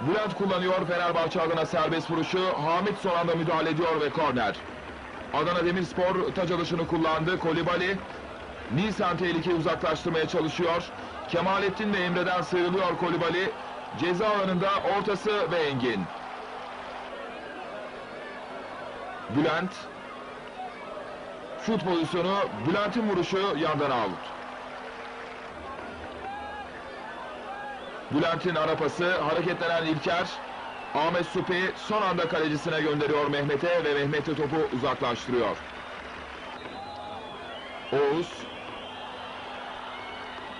Bülent kullanıyor Fenerbahçe adına serbest vuruşu. Hamit son anda müdahale ediyor ve korner. Adana Demirspor taç alışını kullandı. Kolibali Nisan tehlikeyi uzaklaştırmaya çalışıyor. Kemalettin ve Emre'den sıyrılıyor Kolibali. Ceza alanında ortası ve Engin. Bülent. Şut pozisyonu. Bülent'in vuruşu yandan out. Bülent'in ara pası. Hareketlenen İlker. Ahmet Supi son anda kalecisine gönderiyor Mehmet'e ve Mehmet de topu uzaklaştırıyor. Oğuz.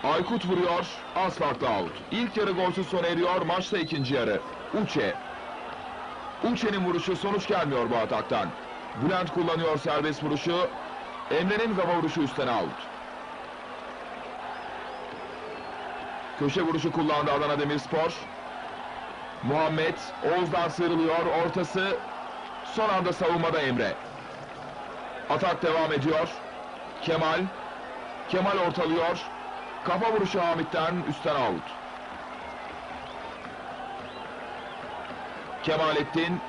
Aykut vuruyor. Az out. İlk yarı golsüz sona eriyor. Maçta ikinci yarı. Uçe. Uçe'nin vuruşu sonuç gelmiyor bu ataktan. Bülent kullanıyor serbest vuruşu. Emre'nin kafa vuruşu üstten out. Köşe vuruşu kullandı Adana Demirspor. Muhammed Oğuz'dan sıyrılıyor. Ortası son anda savunmada Emre. Atak devam ediyor. Kemal. Kemal ortalıyor. Kafa vuruşu Hamit'ten üstten out. Kemalettin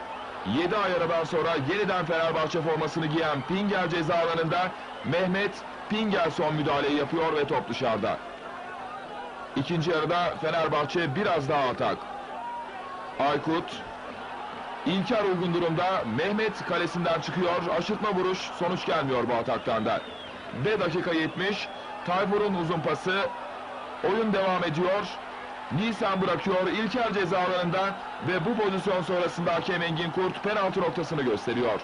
7 ay aradan sonra yeniden Fenerbahçe formasını giyen Pingel ceza alanında Mehmet Pingel son müdahaleyi yapıyor ve top dışarıda. İkinci yarıda Fenerbahçe biraz daha atak. Aykut İlker uygun durumda Mehmet kalesinden çıkıyor. Aşırtma vuruş sonuç gelmiyor bu ataktan da. Ve dakika 70 Tayfur'un uzun pası oyun devam ediyor. Nisan bırakıyor İlker ceza alanında ve bu pozisyon sonrasında hakem Engin Kurt penaltı noktasını gösteriyor.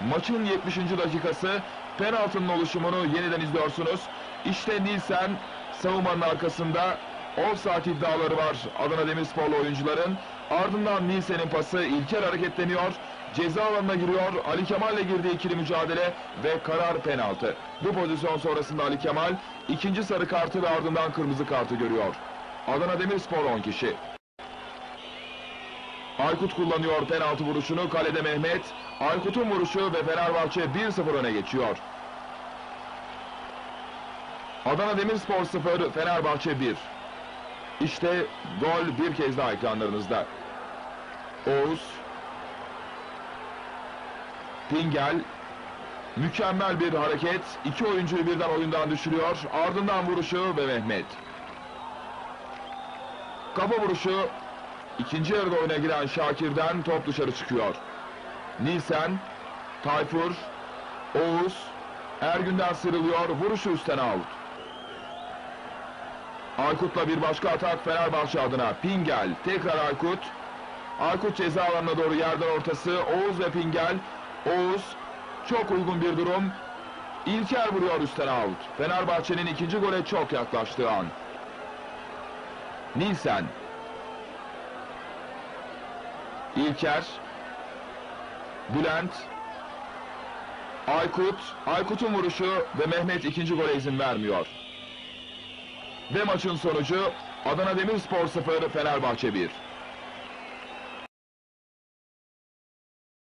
Maçın 70. dakikası penaltının oluşumunu yeniden izliyorsunuz. İşte Nilsen savunmanın arkasında offside iddiaları var Adana Demirsporlu oyuncuların. Ardından Nilsen'in pası İlker hareketleniyor. Ceza alanına giriyor. Ali Kemal'le girdiği ikili mücadele ve karar penaltı. Bu pozisyon sonrasında Ali Kemal ikinci sarı kartı ve ardından kırmızı kartı görüyor. Adana Demirspor 10 kişi. Aykut kullanıyor penaltı vuruşunu. Kalede Mehmet. Aykut'un vuruşu ve Fenerbahçe 1-0 öne geçiyor. Adana Demirspor 0, Fenerbahçe 1. İşte gol bir kez daha ekranlarınızda. Oğuz. Pingel. Mükemmel bir hareket. İki oyuncuyu birden oyundan düşürüyor. Ardından vuruşu ve Mehmet. Kafa vuruşu. İkinci yarıda oyuna giren Şakir'den top dışarı çıkıyor. Nilsen. Tayfur. Oğuz. Ergün'den sıyrılıyor. Vuruşu üstten out. Aykut'la bir başka atak Fenerbahçe adına. Pingel. Tekrar Aykut. Aykut ceza alanına doğru yerden ortası. Oğuz ve Pingel. Oğuz. Çok uygun bir durum. İlker vuruyor üstten out. Fenerbahçe'nin ikinci gole çok yaklaştığı an. Nilsen. İlker. Bülent. Aykut. Aykut'un vuruşu ve Mehmet ikinci gole izin vermiyor. Ve maçın sonucu Adana Demirspor 0, Fenerbahçe 1.